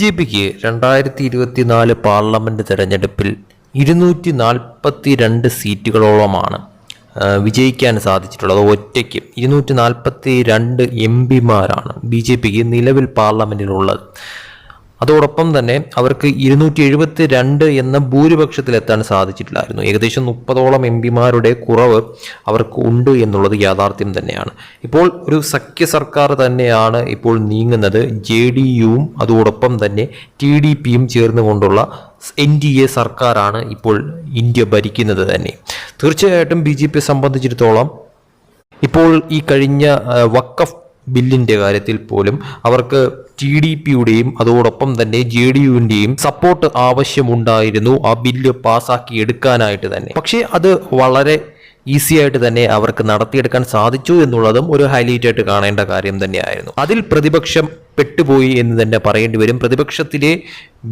J പിക്ക് രണ്ടായിരത്തി ഇരുപത്തിനാല് parliament തെരഞ്ഞെടുപ്പിൽ ഇരുന്നൂറ്റി നാൽപ്പത്തി രണ്ട് സീറ്റുകളോളമാണ് വിജയിക്കാൻ സാധിച്ചിട്ടുള്ളത്. ഒറ്റയ്ക്ക് ഇരുന്നൂറ്റി നാൽപ്പത്തി രണ്ട് എം പിമാരാണ് ബി ജെ പിക്ക് നിലവിൽ പാർലമെന്റിലുള്ളത് അതോടൊപ്പം തന്നെ അവർക്ക് ഇരുന്നൂറ്റി എഴുപത്തി രണ്ട് എന്ന ഭൂരിപക്ഷത്തിലെത്താൻ സാധിച്ചിട്ടില്ലായിരുന്നു. ഏകദേശം മുപ്പതോളം എം പിമാരുടെ കുറവ് അവർക്ക് ഉണ്ട് എന്നുള്ളത് യാഥാർത്ഥ്യം തന്നെയാണ്. ഇപ്പോൾ ഒരു സഖ്യ സർക്കാർ തന്നെയാണ് ഇപ്പോൾ നീങ്ങുന്നത്. ജെ ഡി യുവും അതോടൊപ്പം തന്നെ ടി ഡി പിയും ചേർന്നുകൊണ്ടുള്ള എൻ ഡി എ സർക്കാരാണ് ഇപ്പോൾ ഇന്ത്യ ഭരിക്കുന്നത് തന്നെ. തീർച്ചയായിട്ടും ബി ജെ പിയെ സംബന്ധിച്ചിടത്തോളം ഇപ്പോൾ ഈ കഴിഞ്ഞ വക്കഫ് ബില്ലിന്റെ കാര്യത്തിൽ പോലും അവർക്ക് ടി ഡി പിയുടെയും അതോടൊപ്പം തന്നെ ജെ ഡി യുവിന്റെയും സപ്പോർട്ട് ആവശ്യമുണ്ടായിരുന്നു ആ ബില്ല് പാസ്സാക്കി എടുക്കാനായിട്ട് തന്നെ. പക്ഷേ അത് വളരെ ഈസി ആയിട്ട് തന്നെ അവർക്ക് നടത്തിയെടുക്കാൻ സാധിച്ചു എന്നുള്ളതും ഒരു ഹൈലൈറ്റ് ആയിട്ട് കാണേണ്ട കാര്യം തന്നെയായിരുന്നു. അതിൽ പ്രതിപക്ഷം പെട്ടുപോയി എന്ന് തന്നെ പറയേണ്ടി വരും. പ്രതിപക്ഷത്തിലെ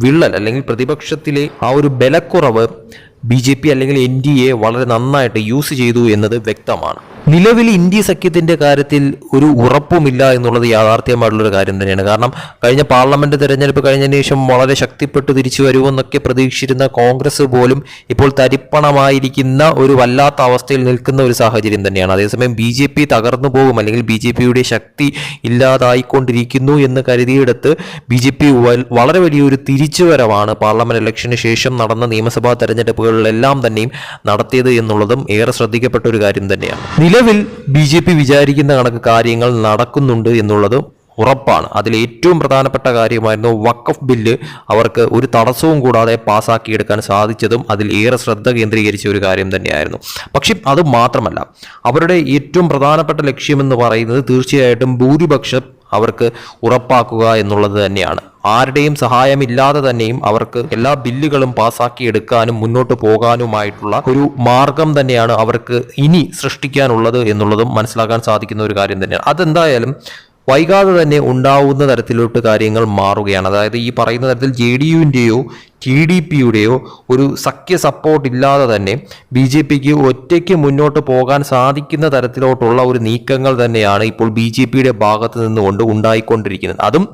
വിള്ളൽ അല്ലെങ്കിൽ പ്രതിപക്ഷത്തിലെ ആ ഒരു ബലക്കുറവ് ബി ജെ പി അല്ലെങ്കിൽ എൻ ഡി എ വളരെ നന്നായിട്ട് യൂസ് ചെയ്തു എന്നത് വ്യക്തമാണ്. നിലവിൽ ഇന്ത്യ സഖ്യത്തിന്റെ കാര്യത്തിൽ ഒരു ഉറപ്പുമില്ല എന്നുള്ളത് യാഥാർത്ഥ്യമായിട്ടുള്ളൊരു കാര്യം തന്നെയാണ്. കാരണം കഴിഞ്ഞ പാർലമെന്റ് തിരഞ്ഞെടുപ്പ് കഴിഞ്ഞതിന് ശേഷം വളരെ ശക്തിപ്പെട്ടു തിരിച്ചു വരുമെന്നൊക്കെ പ്രതീക്ഷിച്ചിരുന്ന കോൺഗ്രസ് പോലും ഇപ്പോൾ തരിപ്പണമായിരിക്കുന്ന ഒരു വല്ലാത്ത അവസ്ഥയിൽ നിൽക്കുന്ന ഒരു സാഹചര്യം തന്നെയാണ്. അതേസമയം ബി ജെ പി തകർന്നു പോകും അല്ലെങ്കിൽ ബി ജെ പിയുടെ ശക്തി ഇല്ലാതായിക്കൊണ്ടിരിക്കുന്നു എന്ന് കരുതിയെടുത്ത് ബി ജെ പി വളരെ വലിയൊരു തിരിച്ചുവരവാണ് പാർലമെന്റ് ഇലക്ഷന് ശേഷം നടന്ന നിയമസഭാ തെരഞ്ഞെടുപ്പുകളിലെല്ലാം തന്നെയും നടത്തിയത് എന്നുള്ളതും ഏറെ ശ്രദ്ധിക്കപ്പെട്ട ഒരു കാര്യം തന്നെയാണ്. നിലവിൽ ബി ജെ പി വിചാരിക്കുന്ന കണക്ക് കാര്യങ്ങൾ നടക്കുന്നുണ്ട് എന്നുള്ളത് ഉറപ്പാണ്. അതിൽ ഏറ്റവും പ്രധാനപ്പെട്ട കാര്യമായിരുന്നു വക്കഫ് ബില്ല് അവർക്ക് ഒരു തടസ്സവും കൂടാതെ പാസ്സാക്കിയെടുക്കാൻ സാധിച്ചതും അതിൽ ഏറെ ശ്രദ്ധ കേന്ദ്രീകരിച്ച ഒരു കാര്യം തന്നെയായിരുന്നു. പക്ഷെ അത് മാത്രമല്ല അവരുടെ ഏറ്റവും പ്രധാനപ്പെട്ട ലക്ഷ്യമെന്ന് പറയുന്നത് തീർച്ചയായിട്ടും ഭൂരിപക്ഷം അവർക്ക് ഉറപ്പാക്കുക എന്നുള്ളത് തന്നെയാണ്. ആരുടെയും സഹായമില്ലാതെ തന്നെയും അവർക്ക് എല്ലാ ബില്ലുകളും പാസാക്കി എടുക്കാനും മുന്നോട്ട് പോകാനുമായിട്ടുള്ള ഒരു മാർഗം തന്നെയാണ് അവർക്ക് ഇനി സൃഷ്ടിക്കാനുള്ളത് എന്നുള്ളതും മനസ്സിലാക്കാൻ സാധിക്കുന്ന ഒരു കാര്യം തന്നെയാണ്. അതെന്തായാലും വൈകാതെ തന്നെ ഉണ്ടാവുന്ന തരത്തിലോട്ട് കാര്യങ്ങൾ മാറുകയാണ്. അതായത് ഈ പറയുന്ന തരത്തിൽ ജെ ഡി യുവിന്റെയോ ടി ഡി പിയുടെയോ ഒരു സഖ്യ സപ്പോർട്ട് ഇല്ലാതെ തന്നെ ബി ജെ പിക്ക് ഒറ്റയ്ക്ക് മുന്നോട്ട് പോകാൻ സാധിക്കുന്ന തരത്തിലോട്ടുള്ള ഒരു നീക്കങ്ങൾ തന്നെയാണ് ഇപ്പോൾ ബി ജെ പിയുടെ ഭാഗത്ത് നിന്നുകൊണ്ട് ഉണ്ടായിക്കൊണ്ടിരിക്കുന്നത്. അതും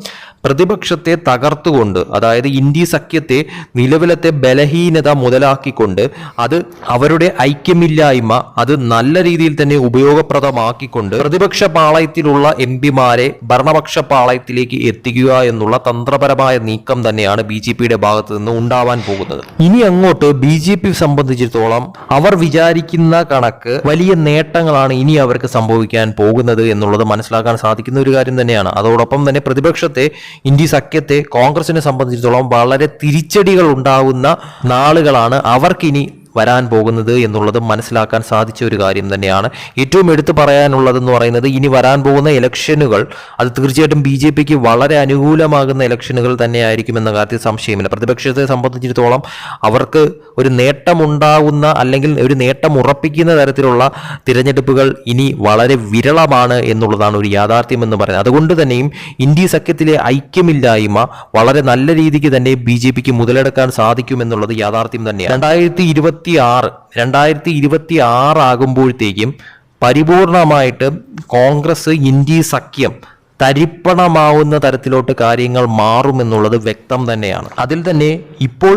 പ്രതിപക്ഷത്തെ തകർത്തുകൊണ്ട് അതായത് ഇന്ത്യ സഖ്യത്തെ നിലവിലത്തെ ബലഹീനത മുതലാക്കിക്കൊണ്ട് അത് അവരുടെ ഐക്യമില്ലായ്മ അത് നല്ല രീതിയിൽ തന്നെ ഉപയോഗപ്രദമാക്കിക്കൊണ്ട് പ്രതിപക്ഷ പാളയത്തിലുള്ള എം പിമാരെ ഭരണപക്ഷ പാളയത്തിലേക്ക് എത്തിക്കുക എന്നുള്ള തന്ത്രപരമായ നീക്കം തന്നെയാണ് ബി ജെ പിയുടെ ഭാഗത്ത് നിന്ന് ഉണ്ടാവാൻ പോകുന്നത്. ഇനി അങ്ങോട്ട് ബി ജെ പി സംബന്ധിച്ചിടത്തോളം അവർ വിചാരിക്കുന്ന കണക്ക് വലിയ നേട്ടങ്ങളാണ് ഇനി അവർക്ക് സംഭവിക്കാൻ പോകുന്നത് എന്നുള്ളത് മനസ്സിലാക്കാൻ സാധിക്കുന്ന ഒരു കാര്യം തന്നെയാണ്. അതോടൊപ്പം തന്നെ പ്രതിപക്ഷത്തെ ഇന്ത്യ സഖ്യത്തെ കോൺഗ്രസിനെ സംബന്ധിച്ചിടത്തോളം വളരെ തിരിച്ചടികൾ ഉണ്ടാകുന്ന നാളുകളാണ് അവർക്കിനി വരാൻ പോകുന്നത് എന്നുള്ളത് മനസ്സിലാക്കാൻ സാധിച്ച ഒരു കാര്യം തന്നെയാണ്. ഏറ്റവും എടുത്തു പറയാനുള്ളതെന്ന് പറയുന്നത് ഇനി വരാൻ പോകുന്ന ഇലക്ഷനുകൾ അത് തീർച്ചയായിട്ടും ബി ജെ പിക്ക് വളരെ അനുകൂലമാകുന്ന ഇലക്ഷനുകൾ തന്നെയായിരിക്കുമെന്ന കാര്യത്തിൽ സംശയമില്ല. പ്രതിപക്ഷത്തെ സംബന്ധിച്ചിടത്തോളം അവർക്ക് ഒരു നേട്ടമുണ്ടാകുന്ന അല്ലെങ്കിൽ ഒരു നേട്ടം ഉറപ്പിക്കുന്ന തരത്തിലുള്ള തിരഞ്ഞെടുപ്പുകൾ ഇനി വളരെ വിരളമാണ് എന്നുള്ളതാണ് ഒരു യാഥാർത്ഥ്യം എന്ന് പറയുന്നത്. അതുകൊണ്ട് തന്നെയും ഇന്ത്യ സഖ്യത്തിലെ ഐക്യമില്ലായ്മ വളരെ നല്ല രീതിക്ക് തന്നെ ബി ജെ പിക്ക് മുതലെടുക്കാൻ യാഥാർത്ഥ്യം തന്നെയാണ്. രണ്ടായിരത്തി ഇരുപത്തി ആറ് രണ്ടായിരത്തി ഇരുപത്തി ആറ് ആകുമ്പോഴത്തേക്കും പരിപൂർണമായിട്ട് കോൺഗ്രസ് ഇന്ത്യ സഖ്യം തരിപ്പണമാവുന്ന തരത്തിലോട്ട് കാര്യങ്ങൾ മാറുമെന്നുള്ളത് വ്യക്തം തന്നെയാണ്. അതിൽ തന്നെ ഇപ്പോൾ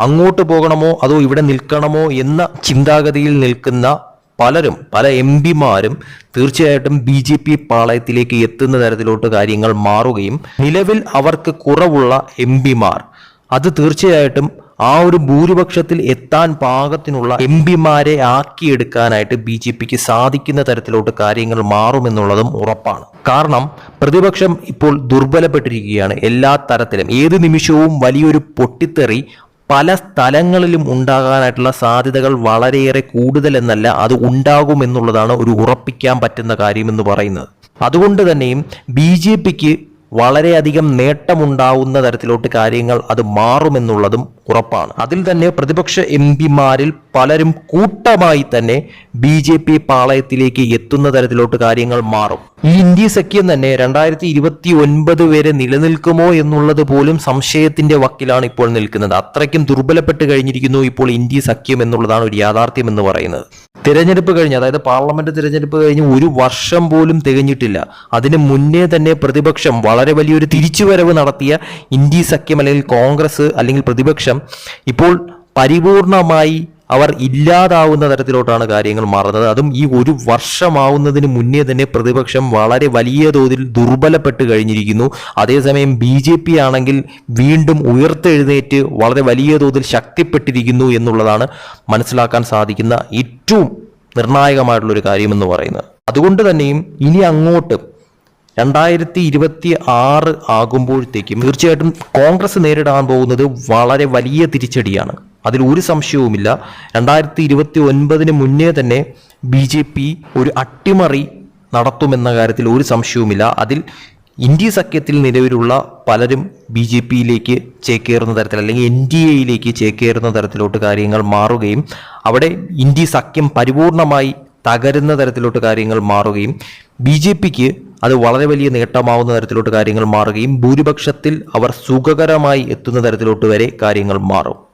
അങ്ങോട്ട് പോകണമോ അതോ ഇവിടെ നിൽക്കണമോ എന്ന ചിന്താഗതിയിൽ നിൽക്കുന്ന പലരും പല എം പിമാരും തീർച്ചയായിട്ടും ബി ജെ പി പാളയത്തിലേക്ക് എത്തുന്ന തരത്തിലോട്ട് കാര്യങ്ങൾ മാറുകയും നിലവിൽ അവർക്ക് കുറവുള്ള എം പിമാർ അത് തീർച്ചയായിട്ടും ആ ഒരു ഭൂരിപക്ഷത്തിൽ എത്താൻ പാകത്തിനുള്ള എം പിമാരെ ആക്കിയെടുക്കാനായിട്ട് ബി ജെ പിക്ക് സാധിക്കുന്ന തരത്തിലോട്ട് കാര്യങ്ങൾ മാറുമെന്നുള്ളതും ഉറപ്പാണ്. കാരണം പ്രതിപക്ഷം ഇപ്പോൾ ദുർബലപ്പെട്ടിരിക്കുകയാണ് എല്ലാ തരത്തിലും. ഏത് നിമിഷവും വലിയൊരു പൊട്ടിത്തെറി പല സ്ഥലങ്ങളിലും ഉണ്ടാകാനായിട്ടുള്ള സാധ്യതകൾ വളരെയേറെ കൂടുതൽ എന്നല്ല അത് ഉണ്ടാകുമെന്നുള്ളതാണ് ഒരു ഉറപ്പിക്കാൻ പറ്റുന്ന കാര്യമെന്ന് പറയുന്നത്. അതുകൊണ്ട് തന്നെയും ബി ജെ പിക്ക് വളരെയധികം നേട്ടമുണ്ടാവുന്ന തരത്തിലോട്ട് കാര്യങ്ങൾ അത് മാറുമെന്നുള്ളതും ഉറപ്പാണ്. അതിൽ തന്നെ പ്രതിപക്ഷ എം പിമാരിൽ പലരും കൂട്ടമായി തന്നെ ബി ജെ പി പാളയത്തിലേക്ക് എത്തുന്ന തരത്തിലോട്ട് കാര്യങ്ങൾ മാറും. ഈ ഇന്ത്യ സഖ്യം തന്നെ രണ്ടായിരത്തി ഇരുപത്തി ഒൻപത് വരെ നിലനിൽക്കുമോ എന്നുള്ളത് പോലും സംശയത്തിന്റെ വക്കിലാണ് ഇപ്പോൾ നിൽക്കുന്നത്. അത്രയ്ക്കും ദുർബലപ്പെട്ട് കഴിഞ്ഞിരിക്കുന്നു ഇപ്പോൾ ഇന്ത്യ സഖ്യം എന്നുള്ളതാണ് ഒരു യാഥാർത്ഥ്യം എന്ന് പറയുന്നത്. തിരഞ്ഞെടുപ്പ് കഴിഞ്ഞ് അതായത് പാർലമെന്റ് തിരഞ്ഞെടുപ്പ് കഴിഞ്ഞ് ഒരു വർഷം പോലും തികഞ്ഞിട്ടില്ല. അതിന് മുന്നേ തന്നെ പ്രതിപക്ഷം വളരെ വലിയൊരു തിരിച്ചുവരവ് നടത്തിയ ഇന്ത്യ സഖ്യം അല്ലെങ്കിൽ കോൺഗ്രസ് അല്ലെങ്കിൽ പ്രതിപക്ഷം ഇപ്പോൾ പരിപൂർണമായി അവർ ഇല്ലാതാവുന്ന തരത്തിലോട്ടാണ് കാര്യങ്ങൾ മാറുന്നത്. അതും ഈ ഒരു വർഷമാവുന്നതിന് മുന്നേ തന്നെ പ്രതിപക്ഷം വളരെ വലിയ തോതിൽ ദുർബലപ്പെട്ട് കഴിഞ്ഞിരിക്കുന്നു. അതേസമയം ബി ജെ പി ആണെങ്കിൽ വീണ്ടും ഉയർത്തെഴുന്നേറ്റ് വളരെ വലിയ തോതിൽ ശക്തിപ്പെട്ടിരിക്കുന്നു എന്നുള്ളതാണ് മനസ്സിലാക്കാൻ സാധിക്കുന്ന ഏറ്റവും നിർണായകമായിട്ടുള്ള ഒരു കാര്യമെന്ന് പറയുന്നത്. അതുകൊണ്ട് തന്നെയും ഇനി അങ്ങോട്ട് രണ്ടായിരത്തി ഇരുപത്തി ആറ് ആകുമ്പോഴത്തേക്കും തീർച്ചയായിട്ടും കോൺഗ്രസ് നേരിടാൻ പോകുന്നത് വളരെ വലിയ തിരിച്ചടിയാണ്. അതിൽ ഒരു സംശയവുമില്ല. രണ്ടായിരത്തി ഇരുപത്തി ഒൻപതിന് മുന്നേ തന്നെ ബി ജെ പി ഒരു അട്ടിമറി നടത്തുമെന്ന കാര്യത്തിൽ ഒരു സംശയവുമില്ല. അതിൽ ഇന്ത്യ സഖ്യത്തിൽ നിലവിലുള്ള പലരും ബി ജെ പിയിലേക്ക് ചേക്കേറുന്ന തരത്തിൽ അല്ലെങ്കിൽ എൻ ഡി എയിലേക്ക് ചേക്കേറുന്ന തരത്തിലോട്ട് കാര്യങ്ങൾ മാറുകയും അവിടെ ഇന്ത്യ സഖ്യം പരിപൂർണമായി തകരുന്ന തരത്തിലോട്ട് കാര്യങ്ങൾ മാറുകയും ബി ജെ പിക്ക് അത് വളരെ വലിയ നേട്ടമാവുന്ന തരത്തിലോട്ട് കാര്യങ്ങൾ മാറുകയും ഭൂരിപക്ഷത്തിൽ അവർ സുഖകരമായി എത്തുന്ന തരത്തിലോട്ട് വരെ കാര്യങ്ങൾ മാറും.